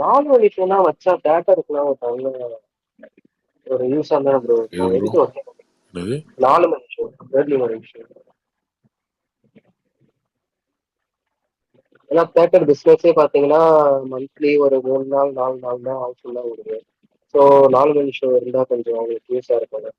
நாலு மணி ஷோனா வச்சா தேட்டருக்குலாம் ஒரு நல்ல ஒரு யூஸ் தானே ப்ரோ எதுக்கு நாலு மணி ஷோ ஏர்லி மார்னிங் ஷோ ஏன்னா தேட்டர் பிஸ்னஸே பார்த்தீங்கன்னா மந்த்லி ஒரு மூணு நாள் நாலு நாள் தான் ஹவுஸ்ஃபுல்லாக வருது ஸோ நாலு மணி ஷோ இருந்தால் கொஞ்சம் அவங்களுக்கு யூஸாக இருக்கும்.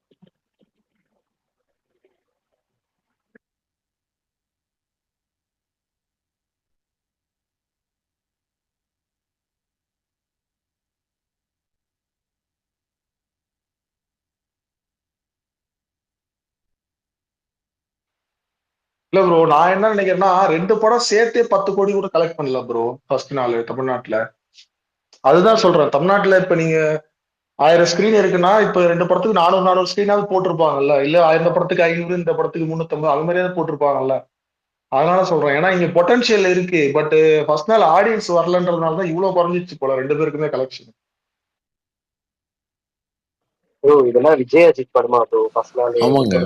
இல்ல ப்ரோ நான் என்ன நினைக்கிறேன்னா ரெண்டு படம் சேர்த்தே பத்து கோடி கூட கலெக்ட் பண்ணல ப்ரோ ஃபர்ஸ்ட் நாள் தமிழ்நாட்டுல. அதுதான் சொல்றேன் தமிழ்நாட்டுல இப்ப நீங்க ஆயிரம் ஸ்கிரீன் இருக்குன்னா இப்ப ரெண்டு படத்துக்கு நானூறு நானூறு ஸ்கிரீனாவது போட்டிருப்பாங்கல்ல? இல்ல ஆயிரம் படத்துக்கு ஐநூறு இந்த படத்துக்கு முன்னூத்தம்பது அது மாதிரியாவது போட்டிருப்பாங்கல்ல? அதனால சொல்றேன் ஏன்னா இங்க பொட்டன்ஷியல் இருக்கு பட் ஃபர்ஸ்ட் நாள் ஆடியன்ஸ் வரலன்றதுனால தான் இவ்வளவு குறைஞ்சிச்சு போல ரெண்டு பேருக்குமே கலெக்ஷன் ப்ரோ இதெல்லாம் விஜய் அஜித் படமா ப்ரோ ஃபர்ஸ்ட் நாள்? ஆமாங்க.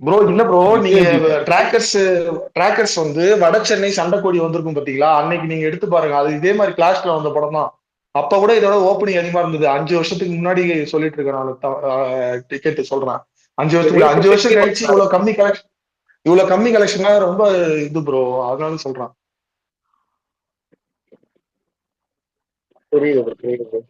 ப்ரோ இல்ல ப்ரோ நீங்க டிராக்கர்ஸ் டிராக்கர்ஸ் வந்து வட சென்னை சண்டைக்கோடி வந்திருக்கும் பாத்தீங்களா? அன்னைக்கு நீங்க எடுத்து பாருங்க. அது இதே மாதிரி கிளாஸ்ல வந்த படம் தான். அப்ப கூட இதோட ஓப்பனிங் அதிகமா இருந்தது. அஞ்சு வருஷத்துக்கு முன்னாடி சொல்லிட்டு இருக்கேன் நான் டிக்கெட் சொல்றேன். அஞ்சு வருஷத்துக்கு அஞ்சு வருஷம் கழிச்சு இவ்வளவு கம்மி கலெக்ஷன் இவ்வளவு கம்மி கலெக்ஷனா ரொம்ப இது ப்ரோ அதனால சொல்றேன். புரியுது ப்ரோ புரியுது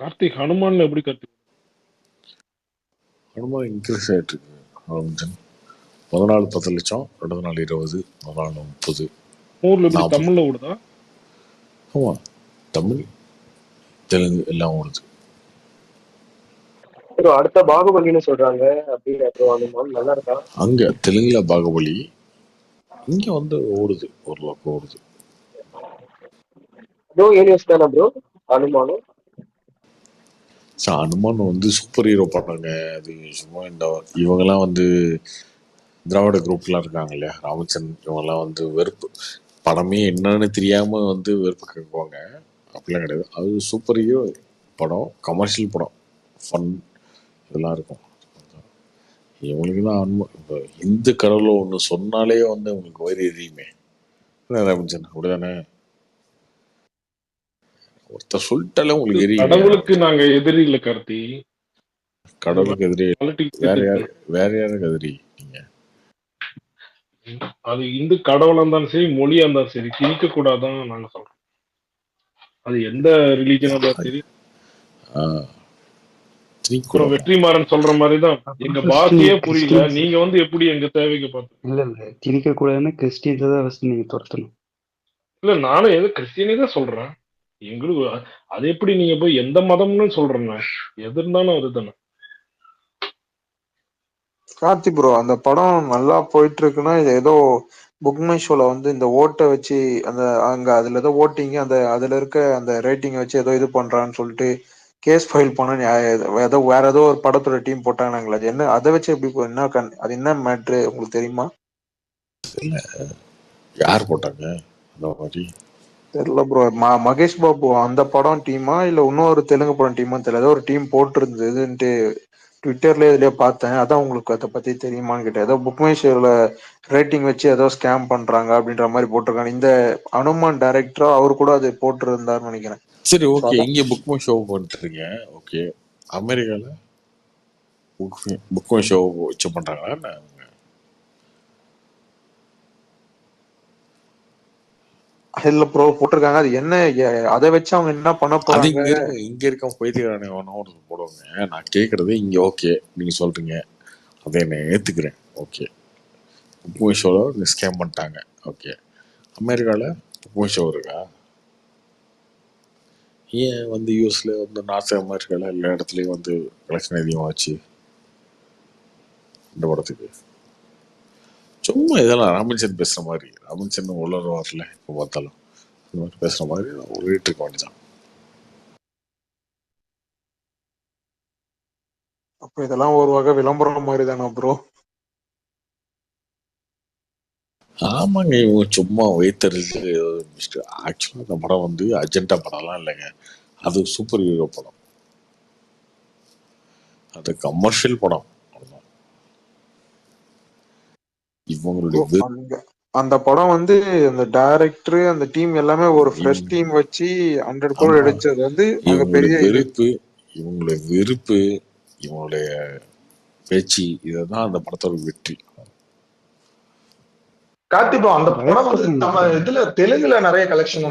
கார்த்திக் ஹனுமான்ல எப்படி கார்த்திக்? ரொம்ப இன்க்ரீஸ் ஆகிட்டு இருக்கு முதல் நாள் பத்து லட்சம் ரெண்டாவது நாள் இருபது முதல் நாள் முப்பது நாற்பது. தமிழ்ல ஓடுதா? ஆமாம் தமிழ் தெலுங்கு எல்லாம் ஓடுது. அடுத்த பாகுபலின்னு சொல்றாங்க அப்படின்னு நல்லா இருக்கா? அங்கே தெலுங்குல பாகுபலி இங்கே வந்து ஓடுது ஓரளவுக்கு ஓடுது. ப்ரோ ஏனியஸ் தானே ப்ரோ? அனுமானும் ஸோ அனுமான் வந்து சூப்பர் ஹீரோ படங்க. அது சும்மா இந்த இவங்கெல்லாம் வந்து திராவிட குரூப்லாம் இருக்காங்க இல்லையா? ராமச்சந்திரன் இவங்கெல்லாம் வந்து வெறுப்பு. படமே என்னன்னு தெரியாமல் வந்து வெறுப்பு கேட்குவாங்க. அப்படிலாம் கிடையாது. அது சூப்பர் ஹீரோ படம் கமர்ஷியல் படம். ஃபன் இதெல்லாம் இருக்கும். இவங்களுக்கு தான் அன்பு இப்போ இந்து கடவுளை ஒன்று சொன்னாலே வந்து உங்களுக்கு வயிறு எரியுமே. ராமச்சந்திரன். அப்படிதானே? ஒருத்தர் சொல்லிட்டாலே உங்களுக்கு எரியும் கடவுளுக்கு நாங்க எதிரி இல்ல கார்த்தி. கடவுளுக்கு எதிரே வேற யாரு வேற யாருக்கு எதிரி நீங்க? அது இந்து கடவுளா இருந்தாலும் சரி மொழியா இருந்தாலும் சரி திணிக்க கூடாதான் நாங்க சொல்றோம். அது எந்த ரிலீஜனா இருந்தாலும் சரி. வெற்றிமாறன் சொல்ற மாதிரிதான். எங்க பாஷையே புரியல. நீங்க வந்து எப்படி எங்க தேவைக்கு பார்த்து இல்ல இல்ல. திணிக்க கூடாதுன்னா கிறிஸ்டியன்ஸை தான் நீங்க துரத்தணும். இல்ல நானும் எது கிறிஸ்டியனே தான் சொல்றேன். எங்களுக்கு அது எப்படி நீங்க போய் எந்த மதம்னு சொல்றேங்க எது இருந்தாலும் அதுதானே. கார்த்தி ப்ரோ அந்த படம் நல்லா போயிட்டு இருக்குன்னா இது ஏதோ புக் மை ஷோல வந்து இந்த ஓட்டை வச்சு அந்த அங்க அதுல ஏதோ ஓட்டிங்க அந்த அதுல இருக்க அந்த ரேட்டிங் வச்சு ஏதோ இது பண்றான்னு சொல்லிட்டு கேஸ் ஃபைல் பண்ண ஏதோ வேற ஏதோ ஒரு படத்தோட டீம் போட்டாங்கங்களா அது என்ன அதை வச்சு எப்படி போ- என்ன கண் அது என்ன மேட்ரு உங்களுக்கு தெரியுமா? யார் போட்டாங்க? அந்த மாதிரி. தெரியல ப்ரோ மகேஷ் பாபு அந்த படம் டீமா இல்ல இன்னொரு தெலுங்கு படம் டீமா தெரியல. ஏதோ ஒரு டீம் போட்டிருந்ததுன்ட்டு ட்விட்டர்ல இதுலயே பார்த்தேன். அதான் உங்களுக்கு அதை பத்தி தெரியுமான்னு கேட்டேன். ஏதோ புக் மை ஷோல ரேட்டிங் வச்சு ஏதோ ஸ்கேம் பண்றாங்க அப்படின்ற மாதிரி போட்டிருக்காங்க. இந்த அனுமான் டைரக்டரா அவரு கூட அது போட்டிருந்தாருன்னு நினைக்கிறேன். சரி ஓகே. இங்க புக் மை ஷோ பண்ணிட்டுருங்க ஓகே அமெரிக்கால புக் புக் மை ஷோ வச்சு பண்றாங்களா என்ன இல்ல ப்ரோ போட்டிருக்காங்க. அது என்ன அதை வச்சு அவங்க என்ன பண்ண போறாங்க? இங்க இருக்க பைத்தியக்காரனை ஒன்று போடுவாங்க. நான் கேட்கறது இங்க ஓகே நீங்க சொல்றீங்க. அதை நான் ஏத்துக்கிறேன். ஓகே மை ஷோல ஸ்கேம் பண்ணிட்டாங்க. ஓகே அமெரிக்கால மை ஷோ இருக்கா? ஏன் வந்து யூஎஸ்ல வந்து நார்த் அமெரிக்கால எல்லா இடத்துலயும் வந்து கலெக்ஷன் அதிகமாச்சு இந்த படத்துக்கு? சும்மா இதெல்லாம் ராமச்சந்திரன் பேசுற மாதிரி. ராமச்சந்திரன் உள்ள வரல இப்போ பார்த்தாலும். இந்த மாதிரி பேசுற மாதிரி சொல்லிட்டு இருக்க வேண்டியதான் அப்ப இதெல்லாம் ஒரு வகை விளம்பரம் மாதிரி தானே ப்ரோ ஆமாங்க இவங்க சும்மா வைத்தறிச்சு ஆக்சுவலா அந்த படம் வந்து அஜெண்டா படம்லாம் இல்லைங்க. அது சூப்பர் ஹீரோ படம். அது கமர்ஷியல் படம் அவ்வளவுதான். இவங்களுடைய அந்த படம் வந்து அந்த டைரக்டர் அந்த டீம் எல்லாமே ஒரு ஃப்ரெஷ் டீம் வச்சு ஹண்ட்ரட் கோடி ஆமா. எடுத்தது வந்து இது. வெறுப்பு இவங்களுடைய வெறுப்பு இவங்களுடைய பேச்சு இதுதான் அந்த படத்தோட வெற்றி. கார்த்திபா அந்த படம் வந்து நம்ம இதுல தெலுங்குல நிறைய கலெக்ஷன்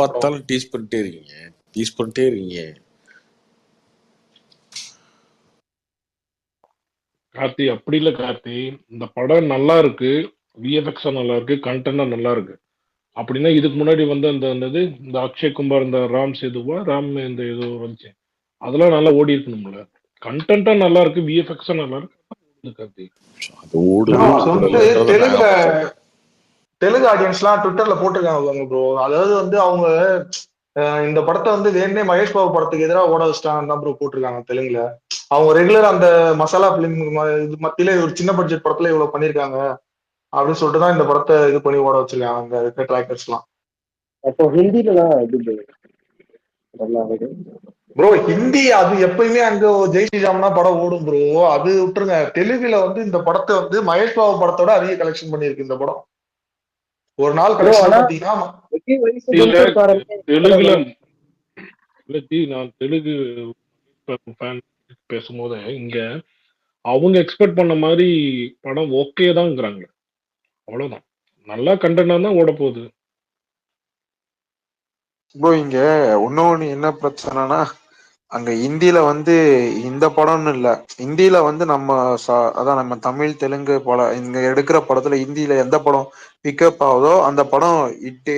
பார்த்தாலும் டீஸ் பண்ணிட்டே இருக்கீங்க. டீஸ் பண்ணிட்டே இருக்கீங்க. கார்த்தி அப்படி இல்ல கார்த்தி. இந்த படம் நல்லா இருக்கு. விஎஃப்எக்ஸா நல்லா இருக்கு. கண்டென்ட்டா நல்லா இருக்கு. அப்படின்னா இதுக்கு முன்னாடி வந்து அந்த இது இந்த அக்ஷய் குமார் இந்த ராம் சேதுவா ராம் இந்த ஏதோ வந்துச்சு. அதெல்லாம் நல்லா ஓடி இருக்கணும்ல. கண்டென்ட்டா நல்லா இருக்கு. விஎஃப்எக்ஸா நல்லா இருக்கு. கார்த்தி. தெலுங்கு ஆடியன்ஸ்லாம் ட்விட்டர்ல போட்டிருக்காங்க ப்ரோ அதாவது வந்து அவங்க இந்த படத்தை வந்து வேணே மகேஷ் பாபு படத்துக்கு எதிராக ஓட வச்சிட்டாங்கன்னு தான் ப்ரோ போட்டிருக்காங்க தெலுங்குல. அவங்க ரெகுலர் அந்த மசாலா பிலிம் இது மத்தியில ஒரு சின்ன பட்ஜெட் படத்துல இவ்வளவு பண்ணிருக்காங்க அப்படின்னு சொல்லிட்டு தான் இந்த படத்தை இது பண்ணி ஓட வச்சிருக்காங்க அங்க இருக்க அப்போ எப்படி bro? நல்லா இருக்கு. ப்ரோ ஹிந்தி அது எப்பயுமே அங்க ஜெய் ஸ்ரீராம்னா படம் ஓடும் ப்ரோ அது விட்டுருங்க. தெலுங்குல வந்து இந்த படத்தை வந்து மகேஷ் பாபு படத்தோட அதிக கலெக்ஷன் பண்ணியிருக்கு இந்த படம். ஒரு நாள் தெலுங்குல இல்ல ஜி நான் தெலுங்கு ஃபேன் பேசும்போது இங்க அவங்க எக்ஸ்பெக்ட் பண்ண மாதிரி படம் ஓகே தான்ங்கிறாங்க அவ்வளவுதான். நல்லா கண்டென்ட் தான் ஓட போகுது ப்ரோ இங்க இன்னொன்னு என்ன பிரச்சனைனா அங்க இந்தியில வந்து இந்த படம்னு இல்ல. இந்தியில வந்து நம்ம அதான் நம்ம தமிழ் தெலுங்கு படம் இங்க எடுக்கிற படத்துல இந்தியில எந்த படம் பிக்கப் ஆகுதோ அந்த படம் இட்டு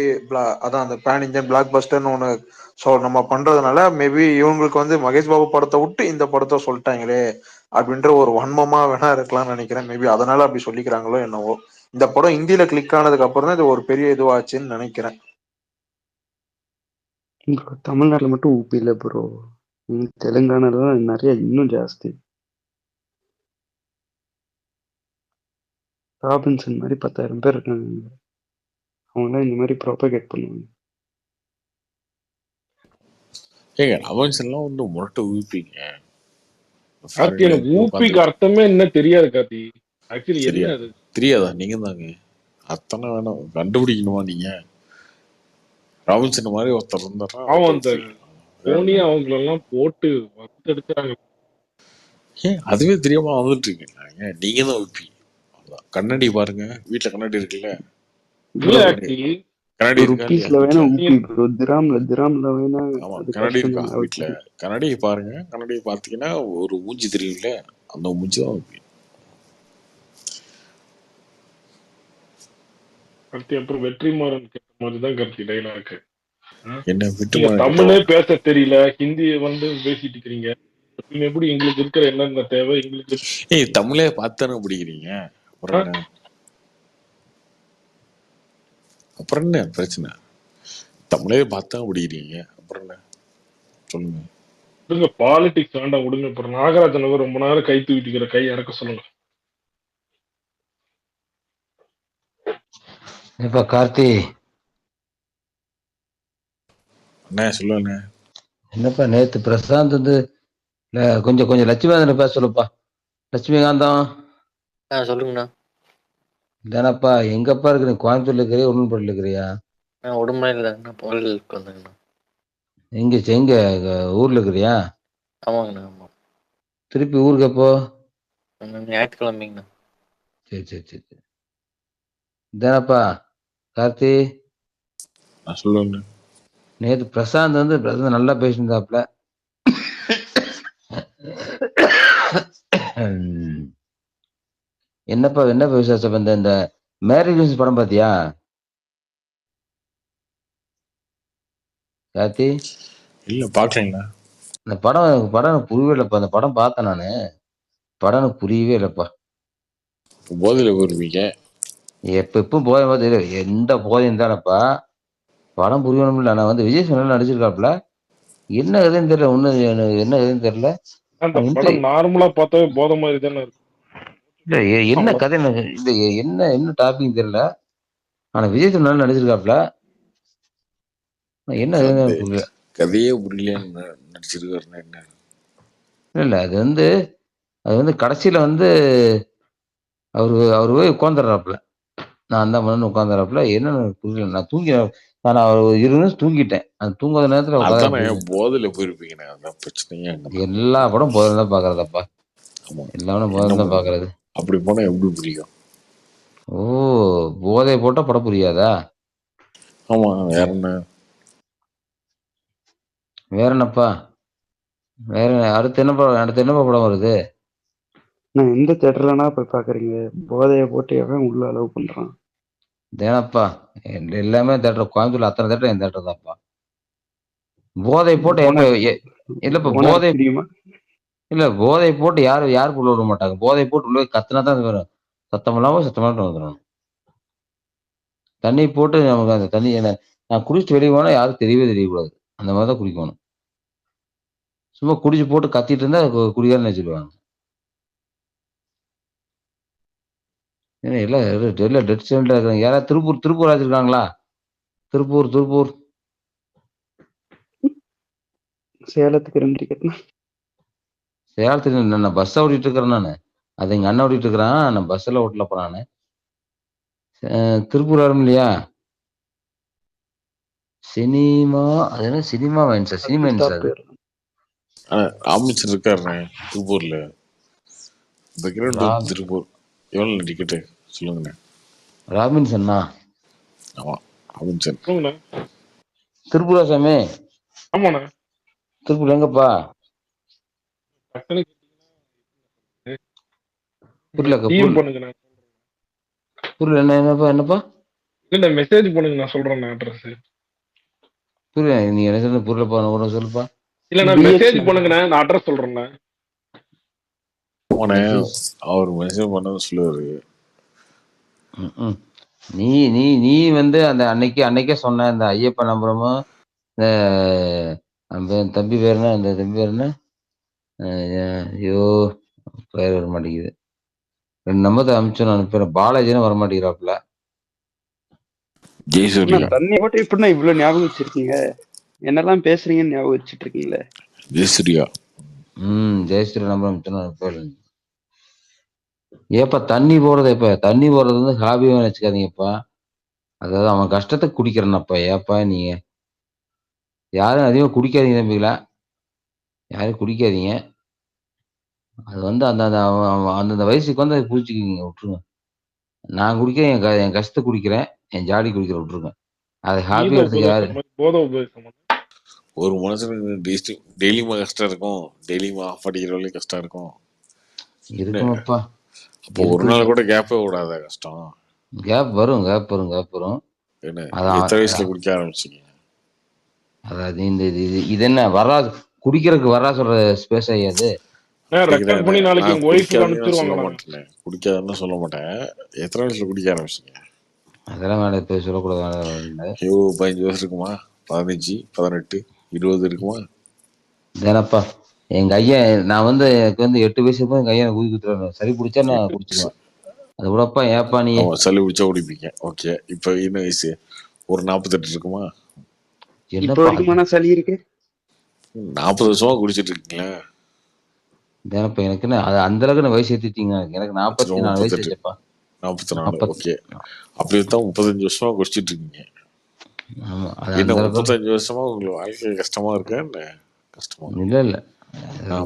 அதான் அந்த பேன் இந்தியன் பிளாக் பஸ்டர்னு ஒண்ணு ஸோ நம்ம பண்றதுனால மேபி இவங்களுக்கு வந்து மகேஷ் பாபு படத்தை விட்டு இந்த படத்தை சொல்லிட்டாங்களே அப்படின்ற ஒரு வன்மமா வேணா இருக்கலாம்னு நினைக்கிறேன். மேபி அதனால அப்படி சொல்லிக்கிறாங்களோ என்னவோ. இந்த படம் இந்தியில கிளிக் ஆனதுக்கு அப்புறம் தான் இது ஒரு பெரிய இதுவாச்சுன்னு நினைக்கிறேன். தமிழ்நாட்டுல மட்டும் ஊபி இல்ல ப்ரோ தெலுங்கானால நிறைய இன்னும் ஜாஸ்தி. ராபின்சன் மாதிரி பத்தாயிரம் பேர் இருக்காங்க. இங்க. அவங்களாம் இந்த மாதிரி ப்ராபகேட் பண்ணுவாங்க. ஏங்க ரவன்சன்லாம் வந்து முரட்டு ஊப்பிங்க. கார்த்தி எனக்கு ஊப்பிக்கு அர்த்தமே என்ன தெரியாது கார்த்தி. ஆக்சுவலி என்ன தெரியாது. அது? தெரியாதா? நீங்க தாங்க அத்தனை வேணும். கண்டுபிடிக்கணுமா நீங்க? ராபின்சன் மாதிரி ஒருத்தர் இருந்தாரா? அவன் தோனி அவங்களெல்லாம் போட்டு வறுத்தெடுக்கிறாங்க ஏன் அதுவே தெரியாம வந்துட்டு இருக்கீங்க நீங்க தான் அவ்வளவுதான். கண்ணாடி பாருங்க. வீட்டுல கண்ணாடி இருக்குல்ல? கண்ணாடி இருக்கா கண்ணாடி இருக்கா? வீட்டுல கண்ணாடியை பாருங்க. கண்ணாடியை பாத்தீங்கன்னா ஒரு மூஞ்சி தெரியும்ல? அந்த மூஞ்சி தான் ஊப்பி கார்த்தி அப்புறம் வெற்றிமாறன் கேட்ட மாதிரி தான் கார்த்தி டைலாக் என்ன விட்டு. தமிழே பேச தெரியல ஹிந்தி வந்து பேசிட்டு இருக்கிறீங்க எப்படி எங்களுக்கு இருக்கிற என்னென்ன தேவை எங்களுக்கு ஏய் தமிழே பார்த்தானே பிடிக்கிறீங்க? அப்புறம் என்ன அப்புறம் என்ன பிரச்சனை? தமிழே பார்த்தா பிடிக்கிறீங்க? அப்புறம் என்ன? சொல்லுங்க. விடுங்க பாலிடிக்ஸ் வேண்டாம் விடுங்க. அப்புறம் நாகராஜன் அவர் ரொம்ப நேரம் கை தூக்கிட்டு கை இறக்க சொல்லுங்க. இப்ப கார்த்தி அண்ணே சொல்லுங்க என்னப்பா நேத்து பிரசாந்த் வந்து இல்ல, கொஞ்சம் கொஞ்சம் லட்சுமிகாந்தன் பேச சொல்லுப்பா. லட்சுமிகாந்தம். ஆ சொல்லுங்கண்ணா. தானப்பா எங்கப்பா இருக்கிற கோயம்புத்தூர்ல இருக்கிறியா உடன்பட்டில் இருக்கிறியா? நான் உடம்புல இல்லைங்கண்ணா கோயிலுக்கு வந்தேங்கண்ணா. எங்க எங்க ஊர்ல இருக்கிறியா? ஆமாங்கண்ணா ஆமாம் திருப்பி ஊருக்கு எப்போ? ஞாயிற்றுக்கிழமைங்கண்ணா. சரி சரி சரி சரி. தானப்பா கார்த்தி. நான் நேத்து பிரசாந்த் வந்து பிரசாந்த் நல்லா பேசியிருந்தாப்ல உம். என்னப்பா என்ன விசேஷம் இந்த இந்த மேரேஜ் படம் பாத்தியா? கார்த்தி? இல்ல பாக்கலீங்களா? இந்த படம் எனக்கு படம் எனக்கு புரியவே இல்லைப்பா அந்த படம் பார்த்தேன் நானு. படம் எனக்கு புரியவே இல்லைப்பா. போதையில வருவீங்க எப்ப எப்போ போதை மாதிரி எந்த போதையும் தானப்பா படம் புரியணும்ல. நான் வந்து விஜய் சொன்ன நடிச்சிருக்காப்ல என்ன எதுன்னு தெரியல ஒண்ணு எனக்கு என்ன எதுன்னு தெரியல. அந்த நார்மலா பார்த்தாவே போத மாதிரி தானே இருக்கு. இல்ல எ- என்ன கதை எ- என்ன என்ன டாபிக் தெரியல. ஆனா விஜய் நல்லா நடிச்சிருக்காப்ல என்ன கதையே புரியலன்னு நடிச்சிருக்காருன்னா என்ன? இல்ல இல்ல அது வந்து அது வந்து கடைசியில வந்து அவரு அவரு போய் உட்காந்துடுறாப்புல நான் தான் பண்ணு உட்காந்துறாப்புல என்னன்னு புரியல. நான் தூங்கி நான் அவர் ஒரு இரு நிமிஷம் தூங்கிட்டேன். அந்த தூங்காத நேரத்துல போயிருப்பீங்கண்ணே. அதான் பிரச்சனையே எல்லா படம் போதில் தான் பாக்குறதப்பா. ஆமா. எல்லா படம் போதில் தான் பண்ணுறது பாக்குறது. அப்படி போனா எப்படி புரியும்? ஓ போதை போட்டா படம் புரியாதா? ஆமா வேற என்ன? வேற என்னப்பா? வேற என்ன? அடுத்து என்ன படம் அடுத்து என்ன படம் வருது? நான் எந்த தேட்டர்லனா போய் பாக்குறீங்க? போதைய போட்டு எவன் உள்ள அலோவ் பண்றான்? தேனப்பா எல்~ எல்லாமே தேட்டர் கோயம்புத்தூர்ல அத்தனை தேட்டர் என் தேட்டர் தான்ப்பா. போதை போட்டு எப்ப ஓனர் எ- இல்லப்பா போதை இல்ல போதை போட்டு யாரும் யாருக்கு உள்ள விட மாட்டாங்க. போதை போட்டு உள்ள கத்துனா தான் வரும் சத்தம் இல்லாம சத்தமாக வந்துடும் தண்ணி போட்டு நமக்கு அந்த தண்ணி நான் குடிச்சிட்டு வெளியே போனா யாரும் தெரியவே தெரியக்கூடாது. அந்த மாதிரி தான் குடிக்கணும். சும்மா குடிச்சு போட்டு கத்திட்டு இருந்தா கு- குடிகாரன்னு ஏன்னா எல்லாம் எல்லாம் டெட் ஸ்டேண்டா இருக்காங்க. யாராவது திருப்பூர் திருப்பூர் ஆச்சிருக்காங்களா திருப்பூர் திருப்பூர். சேலத்துக்கு ரெண்டு டிக்கெட்னா சேலத்துல இல்லை, நான் பஸ்ஸை ஓட்டிட்டு இருக்கிறேன் நான். அது எங்க அண்ணன் ஓட்டிட்டு இருக்கிறான். நான் பஸ்ஸில் ஓட்டலப்பா நான். திருப்பூர் வரும் இல்லையா? சினிமா அது என்ன சினிமா வேன்ஸா சினிமா ஆனா அமைச்சர் இருக்காருண்ணே திருப்பூர்ல. திருப்பூர். எவ்வளவு டிக்கெட்டு சொல்லுங்கண்ணே. ராபின்சன்னா? ஆமா அமைச்சர் சொல்லுங்கண்ணா. திருப்பூரா சாமி? ஆமாண்ணா. திருப்பூர் எங்கப்பா? புரியல புரியல என்ன என்னப்பா என்னப்பா? இல்ல மெசேஜ் பண்ணுங்க நான் சொல்றேன் அட்ரஸ் புரியல நீ என்ன சொல்ல புரியலப்பா நான் ஒன்று சொல்லுப்பா. இல்ல நான் மெசேஜ் நகர் பண்ணுங்கண்ணா நான் அட்ரஸ் சொல்றேண்ணா. மெசேஜ் அவர் மெசேஜ் பண்ணது சொல்லுவாரு. நீ நீ நீ வந்து அந்த அன்னைக்கு அன்னைக்கே சொன்ன இந்த ஐயப்ப நம்புறமும் இந்த அந்த தம்பி பேர் என்ன அந்த தம்பி பேர் என்ன? ஐயோ பேர் வர மாட்டேங்குது. ரெண்டு நம்பர் அனுப்பிச்சு நான் அனுப்புறேன் பாலாஜின்னு வர மாட்டேங்கிறாப்புல. தண்ணி போட்டு எப்படின்னா இவ்வளவு ஞாபகம் வச்சிருக்கீங்க? என்னெல்லாம் பேசுறீங்கன்னு ஞாபகம் வச்சுட்டு இருக்கீங்களே ஜெயசூர்யா ம் ஜெயஸ்ரீ நம்பர் அனுப்பிச்சு நான் ஏப்பா தண்ணி போடுறது எப்ப தண்ணி போடுறது வந்து ஹாபியாக நினச்சிக்காதீங்கப்பா. அதாவது அவன் கஷ்டத்துக்கு குடிக்கிறேன்னப்பா ஏப்பா நீங்க யாரும் அதிகமாக குடிக்காதீங்க தம்பிகளா. யாரும் குடிக்காதீங்க. அது வந்து அந்த அந்தந்த வயசுக்கு வந்து அதை குடிச்சிக்கிங்க விட்டுருங்க. நான் குடிக்கிறேன் என் க என் கஷ்டத்தை குடிக்கிறேன் என் ஜாலி குடிக்கிற விட்டுருங்க. அதை ஹாபி கீத எடுத்துக்க யாரு ஒரு மனுஷனுக்கு டெய்லியுமா கஷ்டம் இருக்கும். டெய்லியுமா ஆஃப் அடிக்கிற வரையும் கஷ்டம் இருக்கும். இருக்குமப்பா. அப்போ ஒரு நாள் கூட கேப்பே விடாத கஷ்டம். கேப் வரும் கேப் வரும் கேப் வரும். எத்தனை வயசுல குடிக்க ஆரம்பிச்சீங்க? அதாவது இந்த இது இது என்ன வரா குடிக்கிறதுக்கு வரா சொல்ற ஸ்பேஸ் மாட்டேன். குடிக்காதுன்னு சொல்ல மாட்டேன். எத்தனை வயசுல குடிக்க ஆரம்பிச்சீங்க? அதெல்லாம் வேண்டாம் இப்போ சொல்லக்கூடாது. ஐயோ பதினஞ்சு வருஷம் இருக்குமா? பதினஞ்சு பதினெட்டு இருபது இருக்குமா? தானப்பா எங்க ஐயன் நான் வந்து எனக்கு வந்து எட்டு வயசு போது எங்க ஐயன் ஊதி குத்துறாரு சரி பிடிச்சா நான் குடிச்சிருவேன். அது கூடப்பா ஏப்பா நீ? சளி பிடிச்சா குடிப்பீங்க. ஓகே. இப்போ என்ன வயசு? ஒரு நாற்பத்தெட்டு இருக்குமா? இப்ப வரைக்குமான சளி இருக்கு? நாற்பது வருஷமா குடிச்சிட்டு இருக்கீங்களா. தானப்பா எனக்கு என்ன அது அந்த அளவுக்கு நான் வயசு ஏத்திட்டீங்க? எனக்கு நாற்பத்தி நாலு வயசு. ஆச்சுப்பா. நாற்பத்தி நாலு ஓகே. அப்படி தான் முப்பத்தஞ்சு வருஷமா குடிச்சிட்டு இருக்கீங்க. ஆமா அது என்ன முப்பத்தஞ்சு வருஷமா உங்களுக்கு வாழ்க்கை கஷ்டமா இருக்கா என்ன? கஷ்டமா இல்ல இல்ல.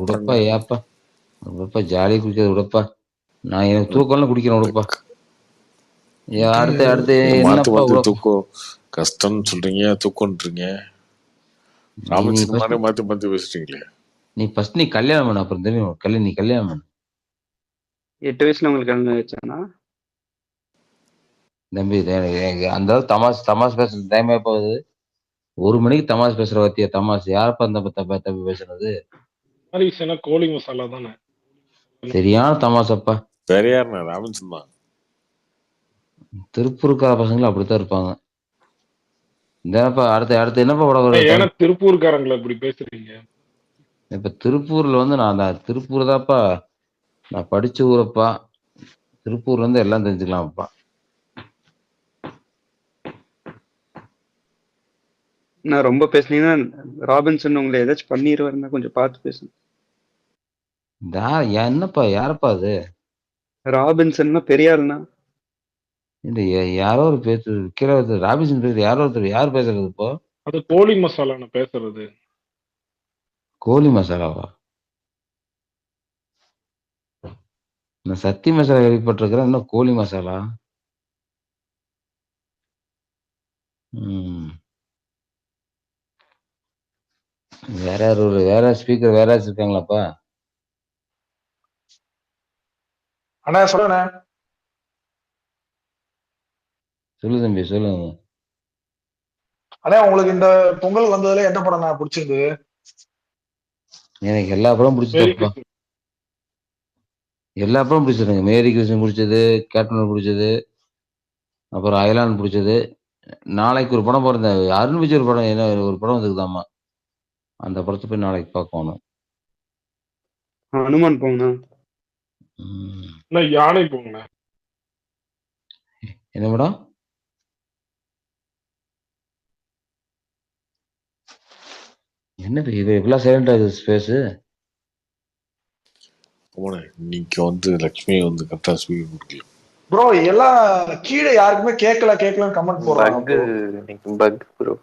விடப்பா ஏப்பா. விடப்பா ஜாலி குடிக்கிறது விடப்பா நான் எனக்கு தூக்கம்லாம் குடிக்கிறேன் விடப்பா அடுத்து அடுத்து என்னப்பா தூக்கம். கஷ்டம்னு சொல்றீங்க தூக்கம்ன்றீங்க. ராமச்சந்திரன் மாத்தி மாத்தி பேசுறீங்களே நீ ஃபர்ஸ்ட் நீ கல்யாணம் பண்ணு அப்புறம் தெரியும். கல்யாணம் நீ கல்யாணம் பண்ணு. எட்டு வயசுல உங்களுக்கு கல்யாணம் வச்சானா தம்பி அந்த அளவுக்கு தமாஸ் தமாஸ் பேசுற டைமே போகுது. ஒரு மணிக்கு தமாஸ் பேசுற வத்தியா தமாஸ் யாரப்பா அந்த தப்ப தப்பி பேசுறது? மாதிரி விஷயம்னா கோழி மசாலா தானே. சரியான தமாசப்பா ராமச்சந்திரன் தான் திருப்பூருக்கார பசங்களும் அப்படித்தான் இருப்பாங்க. இந்தாப்பா அடுத்து அடுத்து என்னப்பா படம் ஏன்னா திருப்பூர்காரங்களை இப்படி பேசுறீங்க. இப்ப திருப்பூர்ல வந்து நான் அந்த திருப்பூர் தான்ப்பா. நான் படிச்ச ஊரப்பா. திருப்பூர்ல இருந்து எல்லாம் தெரிஞ்சுக்கலாம்ப்பா. நான் ரொம்ப பேசுனீங்கன்னா ராபின்சன் உங்களை ஏதாச்சும் பண்ணிடுவாருன்னா கொஞ்சம் பார்த்து பேசுங்க. என்னப்பா யாரப்பா அது? ராபின்சன்னா பெரிய ஆளுனா இந்த யாரோ ஒரு பேச்சு கீழே ஒருத்தர் ராபின்சன் பேசுறது யாரோ ஒருத்தர் யார் பேசுறது இப்போ? அது கோழி மசாலா பேசுறது. கோழி மசாலாவா? நான் சத்தி மசாலா கேள்விப்பட்டிருக்கிறேன் இன்னும் கோழி மசாலா. வேற யார் ஒரு வேற ஸ்பீக்கர் வேற இருக்காங்களாப்பா? அண்ணா சொல்லுண்ணே சொல்லு தம்பி சொல்லுங்க. அண்ணா உங்களுக்கு இந்த பொங்கல் வந்ததுல எந்த படம் நான் பிடிச்சிருந்தது எனக்கு எல்லா படமும் கிறிஸ்மஸ். எல்லா படமும் பிடிச்சதுங்க மேரி கிருஷ்ணன் பிடிச்சது கேப்டன் பிடிச்சது அப்புறம் அயலான் பிடிச்சது. நாளைக்கு ஒரு படம் பிறந்த அருண் விஜய் ஒரு படம் என்ன ஒரு படம் வந்துருக்குதாம்மா. அந்த படத்தை போய் நாளைக்கு பார்க்கணும். ஹனுமான் போங்கண்ணா யானை போங்கண்ணே. என்ன படம் என்ன இப்ப இது இப்பெல்லாம் சைலண்ட் ஆகுது ஸ்பேஸ் போனே இன்னைக்கு வந்து லக்ஷ்மி வந்து கரெக்டா ஸ்பீக்கர் கொடுக்கல. ப்ரோ எல்லாம் கீழே யாருக்குமே கேட்கல கேட்கலன்னு கமெண்ட் போடுறாங்க பக் ப்ரோ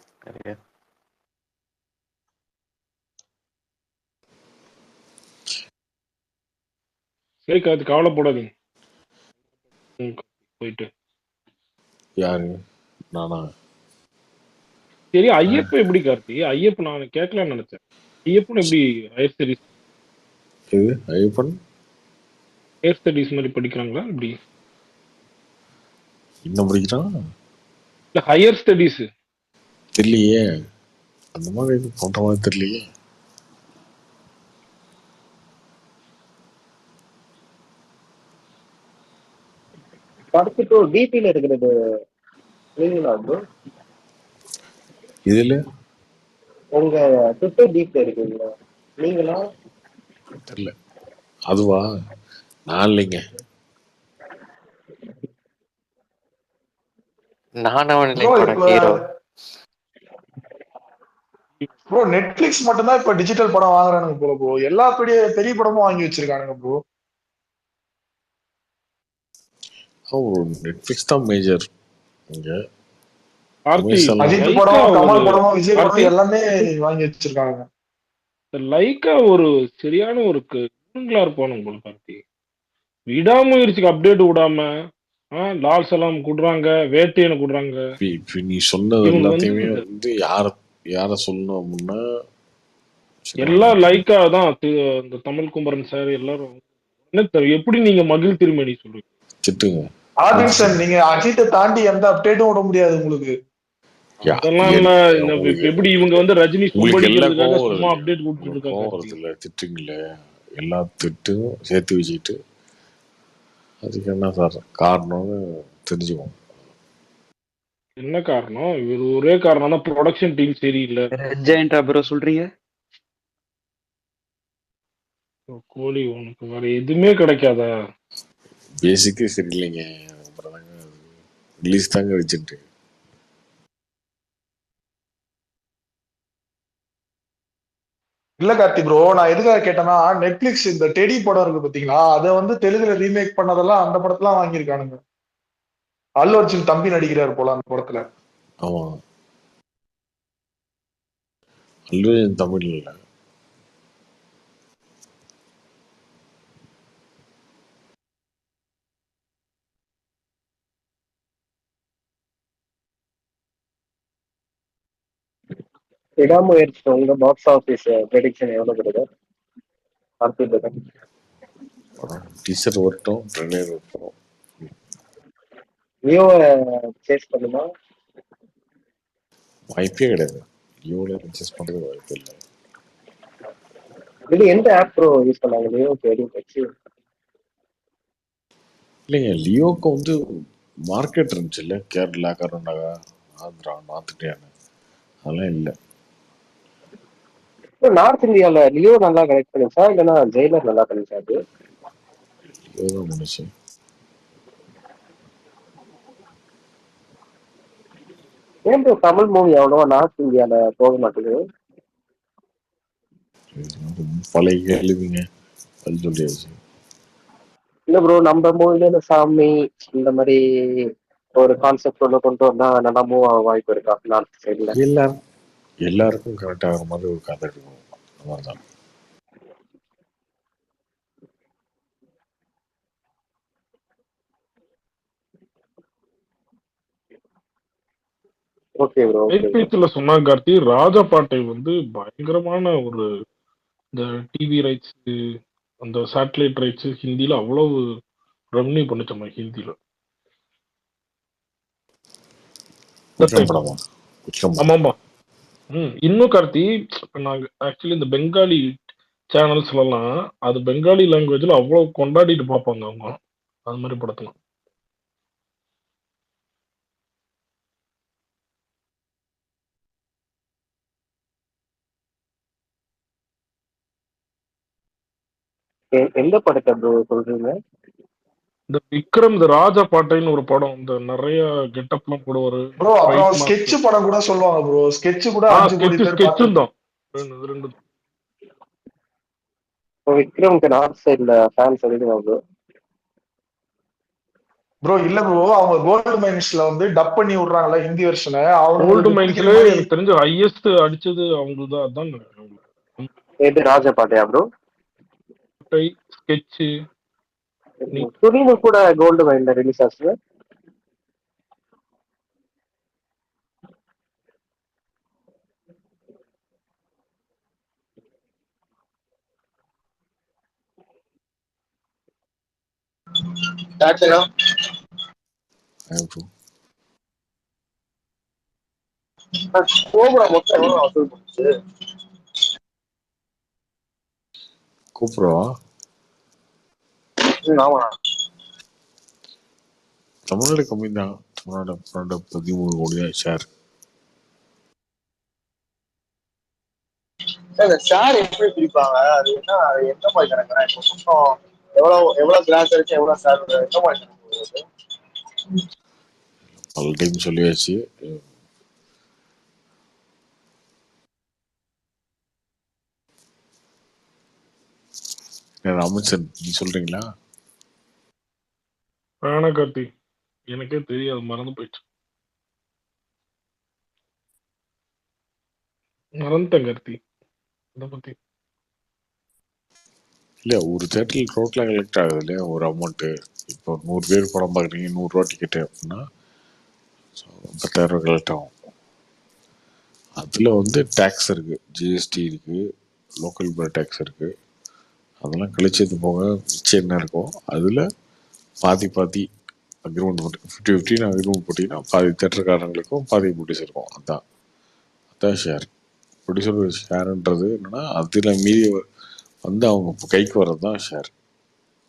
சரி அது கவலைப்படாதீங்க. போயிட்டு. யாரு? நானா? சரி ஐயப்ப எப்படி கார்த்தி? ஐயப்ப நான் கேட்கலாம்னு நினைச்சேன். ஐயப்பன் எப்படி ஹையர் ஸ்டடிஸ் இது ஐயப்பன்? ஹையர் ஸ்டடிஸ் மாதிரி படிக்கிறாங்களா எப்படி? என்ன படிக்கிறான்? இல்ல ஹையர் ஸ்டடிஸ் தெரியலையே. அந்த மாதிரி பண்ற மாதிரி தெரியலையே. அடுத்து ப்ரோ டிபில இருக்கிறது. நீங்களா ப்ரோ இதுல உங்க ட்விட்டர் டிபில இருக்கீங்களா நீங்களா? தெரியல. அதுவா? நான் இல்லைங்க. நான் அவன் ப்ரோ ஹீரோ ப்ரோ நெட்ஃபிளிக்ஸ் மட்டும்தான் இப்ப டிஜிட்டல் படம் வாங்குறானுங்க போல ப்ரோ எல்லா பெரிய பெரிய படமும் வாங்கி வச்சிருக்கானுங்க ப்ரோ ஒரு நெட்ஃபிளிக்ஸ் தான் மேஜர் இங்க. அஜித் லைக்கா படம் கமல் ஒரு படம் விஜய் கார்த்தி படம் எல்லாமே வாங்கி வச்சிருக்காங்க. இந்த லைக்கா ஒரு சரியான ஒரு கிரிமினலா இருப்பானுங்க போல கார்த்தி விடாமுயற்சிக்கு அப்டேட் விடாம லால் சலாம் குடுறாங்க வேட்டையனை குடுறாங்க. நீ சொன்னது எல்லாத்தையுமே வந்து யார யார சொல்லணும் அப்படின்னா எல்லாம் லைக்கா தான் இந்த தமிழ் குமரன் சார் எல்லாரும். எப்படி நீங்க மகிழ் திருமணி சொல்றீங்க? திட்டுங்க. ஆதின்சன் நீங்க அஜித்தை தாண்டி எந்த அப்டேட்டும் விட முடியாது உங்களுக்கு. எப்படி இவங்க வந்து ரஜினி அப்டேட் இல்ல? திட்டுங்களே எல்லா திட்டும் சேர்த்து வச்சுக்கிட்டு அதுக்கு என்ன சார் காரணம்னு தெரிஞ்சுக்கோங்க என்ன காரணம்? இவர் ஒரே காரணம் தான் ப்ரொடக்ஷன் டீம் சரியில்லை. ஜெயண்டா ப்ரோ சொல்றீங்க? கோழி உனக்கு வேற எதுவுமே கிடைக்காதா? பேசிக்கே சரியில்லைங்க. அப்புறம் தாங்க ரிலீஸ் தாங்க வச்சுட்டு இல்ல கார்த்தி ப்ரோ நான் எதுக்காக கேட்டேன்னா நெட்ஃபிளிக்ஸ் இந்த டெடி படம் இருக்கு பாத்தீங்களா? அதை வந்து தெலுங்குல ரீமேக் பண்ணதெல்லாம் அந்த படத்தெல்லாம் வாங்கியிருக்கானுங்க. அல்லு அர்ஜுன் தம்பி நடிக்கிறாரு போல அந்த படத்துல. ஆமா. அல்லுவின் தமிழ் விடாமுயற்சி உங்க பாக்ஸ் ஆபீஸ் ப்ரெடிக்ஷன் எவ்வளவு வருது படம் டீசர் வரட்டும் ட்ரெயிலர் வரட்டும் வியோவை சேஸ் பண்ணுமா? வாய்ப்பே கிடையாது. லியோல பர்ச்சேஸ் பண்றது வாய்ப்பு இல்லை. இது எந்த ஆப் ப்ரோ யூஸ் பண்ணாங்க? வியோ எதுவும் வச்சு இல்லைங்க லியோக்கு வந்து மார்க்கெட் இருந்துச்சு இல்லை கேரளா கர்நாடகா ஆந்திரா நார்த் இந்தியான்னு அதெல்லாம் இல்லை. நார்த் இந்தியால லியோ நல்லா கனெக்ட் பண்ணுச்சா இல்லனா ஜெயிலர் நல்லா பண்ணுச்சா அது? லியோ பண்ணுச்சு தமிழ் மூவி அவ்வளவா நார்த் இந்தியால போக மாட்டேங்குது? பழைய கேள்விங்க. அது சொல்லியாச்சு. இல்ல ப்ரோ நம்ம மூவில இந்த சாமி இந்த மாதிரி ஒரு கான்செப்ட் ஒன்று கொண்டு வந்தா நல்லா மூவ் ஆக வாய்ப்பு இருக்கா? நார்த் சைடுல எல்லாரும் எல்லாருக்கும் கரெக்ட் ஆகிற மாதிரி ஒரு கதை எடுக்கணும் அந்த மாதிரி தான் ஓகே ப்ரோ ஓகே ப்ரோ கைபேச்சில சொன்னா கார்த்தி ராஜபாட்டை வந்து பயங்கரமான ஒரு இந்த டிவி ரைட்ஸ் அந்த சேட்டலைட் ரைட்ஸ் ஹிந்தில அவ்வளவு ரெவன்யூ பண்ணுச்சோம் ஹிந்தில விக்ரம் படமா விக்ரம் படம் ஆமாமா ம் இன்னும் கார்த்தி இப்ப நாங்க ஆக்சுவலி இந்த பெங்காலி சேனல்ஸ்லாம் அது பெங்காலி லாங்குவேஜ்ல அவ்வளவு கொண்டாடிட்டு பார்ப்பாங்க அவங்க. அது மாதிரி படத்தலாம். எ- எந்த படத்தை ப்ரோ சொல்றீங்க? இந்த விக்ரம் இந்த ராஜா பாட்டைன்னு ஒரு படம் இந்த நிறைய கெட்டப்லாம் போடுவாரு. ப்ரோ அப்புறம் ஸ்கெட்ச் படம் கூட சொல்லுவாங்க ப்ரோ ஸ்கெட்ச் கூட ஸ்கெட்சும் தான். ரெண்டு விக்ரம்க்கு நார்த் சைட்ல ஃபேன்ஸ் அதிகம் ப்ரோ ப்ரோ இல்ல ப்ரோ அவங்க கோல்டு மைன்ஸ்ல வந்து டப் பண்ணி விடுறாங்கல்ல ஹிந்தி வெர்ஷனை கோல்டு அவங்களுக்கு மைன்ஸ்ல எனக்கு தெரிஞ்ச ஹையஸ்ட் அடிச்சது அவங்களுக்கு தான் அதான் எது ராஜபாட்டையா ப்ரோ ஸ்கெட்ச் கூட கோல்டு மைன்ல ரிலீஸ் ஆச்சு ஆயிரம் கோபுரா மொத்தம் எவ்வளவு வசூல் பண்ணுச்சு? கூப்பிடுவா ம், ஆமா. தமிழ்நாடு கம்மி தான் தமிழ்நாடு பன்னெண்டு பதிமூணு கோடி தான் ஷேர் ஷேர் எப்படி பிரிப்பாங்க? அது என்ன எந்த மாதிரி கணக்குறேன் இப்போ மொத்தம் எவ்வளவு எவ்வளவு கிளாஸ் இருக்கு எவ்வளவு ஷேர் எந்த மாதிரி கணக்கு? பல டைம் சொல்லியாச்சு. அமைச்சர் நீ சொல்றீங்களா? வேணா கார்த்தி எனக்கே தெரியாது மறந்து போயிடுச்சு. மறந்துட்டேன் கார்த்தி இதை பத்தி. இல்ல ஒரு தேட்டரில் டோட்டலா கலெக்ட் ஆகுது இல்லையா ஒரு அமௌண்ட்டு இப்போ நூறு பேர் படம் பார்க்குறீங்க நூறுரூவா டிக்கெட் அப்படின்னா பத்தாயிரம் ரூபா கலெக்ட் ஆகும். அதில் வந்து டேக்ஸ் இருக்குது ஜிஎஸ்டி இருக்குது லோக்கல் பேர் டேக்ஸ் இருக்குது அதெல்லாம் கழிச்சது போக மிச்சம் என்ன இருக்கும். அதில் பாதி பாதி அக்ரிமெண்ட் போட்டு ஃபிஃப்டி ஃபிஃப்டின்னு அக்ரிமெண்ட் போட்டிங்கன்னா பாதி தேட்டருக்காரங்களுக்கும் பாதி ப்ரொடியூசருக்கும் அதான். அதான் ஷேர் ப்ரொடியூசர் ஷேருன்றது என்னென்னா அதில் மீறி வ- வந்து அவங்க கைக்கு வர்றது தான் ஷேர்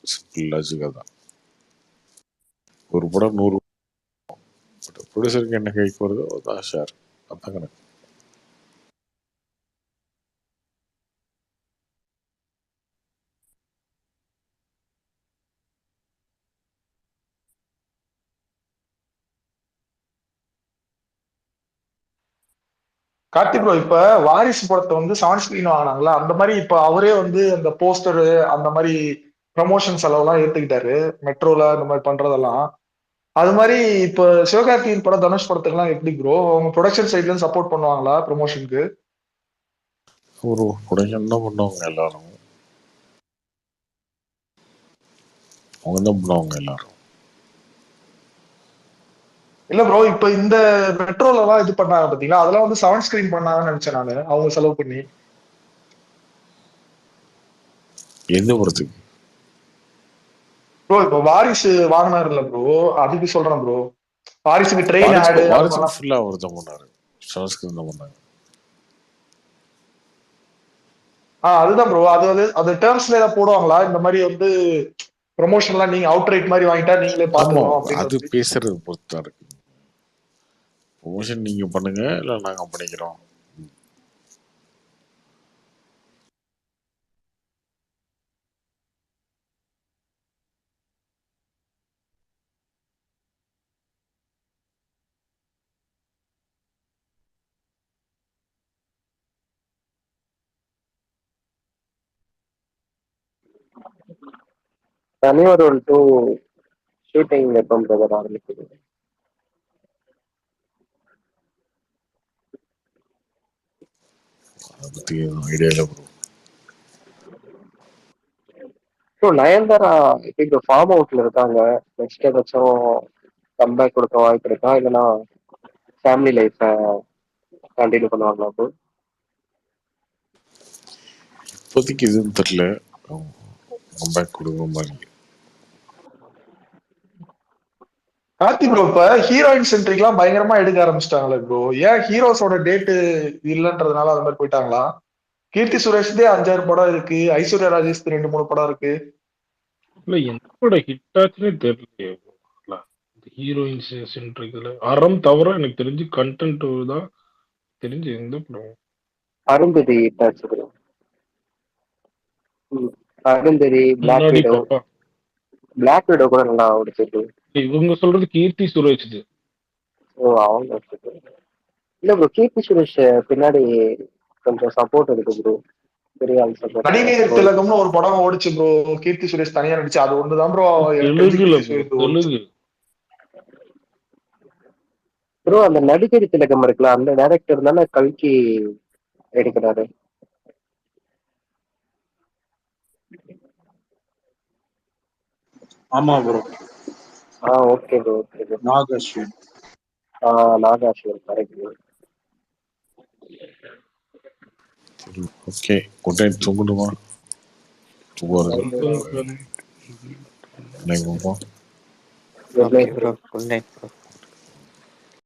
சிம்பிள் லாஜிக்காக தான் ஒரு படம் நூறு ப்ரொடியூசருக்கு என்ன கைக்கு வருதோ அதுதான் ஷேர் அதான் கணக்கு. கார்த்திக் ப்ரோ இப்ப வாரிசு படத்தை வந்து செவன் ஸ்கிரீன் வாங்கினாங்களா அந்த மாதிரி இப்ப அவரே வந்து அந்த போஸ்டரு அந்த மாதிரி ப்ரமோஷன் செலவெல்லாம் ஏத்துக்கிட்டாரு. மெட்ரோல இந்த மாதிரி பண்றதெல்லாம். அது மாதிரி இப்ப சிவகார்த்தியின் படம் தனுஷ் படத்துக்குலாம் எப்படி ப்ரோ அவங்க ப்ரொடக்ஷன் சைட்ல இருந்து சப்போர்ட் பண்ணுவாங்களா ப்ரமோஷனுக்கு ஒரு ப்ரொடக்ஷன் தான் பண்ணுவாங்க எல்லாரும். அவங்க தான் பண்ணுவாங்க எல்லாரும். இல்ல ப்ரோ இப்ப இந்த மெட்ரோல எல்லாம் இது பண்ணாங்க பாத்தீங்களா? அதெல்லாம் வந்து செவன் ஸ்கிரீன் பண்ணாங்கன்னு நினைச்சேன் நானு. அவங்க செலவு பண்ணி. எந்த படத்துக்கு ப்ரோ இப்ப வாரிசு வாங்கினாருல்ல ப்ரோ அதுக்கு சொல்றேன் ப்ரோ வாரிசுக்கு ட்ரெயின் ஆடு வாரிசு அது வாரிசு மாதிரிலாம் ஃபுல்லாக அவர் தான் பண்ணாரு சமஸ்கிருதம் தான் பண்ணாங்க ஆஹ் அதுதான் ப்ரோ அது வந்து அது டேர்ம்ஸ்ல ஏதாவது போடுவாங்களா? இந்த மாதிரி வந்து ப்ரொமோஷன்லாம் நீங்க அவுட் ரைட் மாதிரி வாங்கிட்டா நீங்களே பாத்துக்கணும் அது பேசுறது பொறுத்து இருக்கு. ப்ரொமோஷன் நீங்கள் பண்ணுங்கள் இல்லை நாங்கள் பண்ணிக்கிறோம். தனி ஒரு டூ ஷூட்டிங் எப்போ பிரதர் ஆரம்பிக்குது. அதை பத்தி ஐடியா இல்லை ப்ரோ ஸோ நயன்தாரா இப்போ ஃபார்ம் அவுட்ல இருக்காங்க. நெக்ஸ்ட் ஏதாச்சும் கம்பேக் கொடுக்க வாய்ப்பு இருக்கா? இல்லைன்னா ஃபேமிலி லைஃப்பை கண்டினியூ பண்ணுவாங்களா ப்ரோ இப்போதைக்கு எதுவும் தெரில கம்பேக் கொடுக்குற மாதிரி. கார்த்தி ப்ரோ இப்ப ஹீரோயின் சென்ட்ரிக்லாம் பயங்கரமா எடுக்க ஆரம்பிச்சிட்டாங்களே ப்ரோ ஏன் ஹீரோஸோட டேட்டு இல்லைன்றதுனால அது மாதிரி போயிட்டாங்களா? கீர்த்தி சுரேஷ்தே அஞ்சாறு படம் இருக்கு. ஐஸ்வர்யா ராஜேஷ் ரெண்டு மூணு படம் இருக்கு. இல்ல எந்த படம் ஹிட் ஆச்சுன்னே தெரியலையே ஹீரோயின்ஸ் சென்ட்ரிக்ல அறம் தவிர எனக்கு தெரிஞ்சு கண்டென்ட் தான் தெரிஞ்சு எந்த படம்? Arundhati touch bro Arundhati black widow black widow கூட நல்லா ஓடிச்சிருக்கு இவங்க சொல்றது கீர்த்தி சுரேஷ் ஓ அவங்க. இல்ல ப்ரோ கீர்த்தி சுரேஷ் பின்னாடி கொஞ்சம் சப்போர்ட் இருக்கு ப்ரோ பெரிய ஆள் சப்போர்ட் திலகம்னு ஒரு படம் ஓடிச்சு ப்ரோ கீர்த்தி சுரேஷ் தனியா நடிச்சு அது ஒண்ணுதான் ப்ரோ தெலுங்கு ப்ரோ அந்த நடிகர் திலகம் இருக்குல்ல அந்த டைரக்டர் தானே கல்கி எடுக்கிறாரு. ஆமா ப்ரோ ஆ ஓகே ப்ரோ ஓகே ப்ரோ நாகஸ்வின் ஆ நாகாஸ்வர் correct bro okay good night தூங்கணுமா பார்ப்போம் good night bro good night bro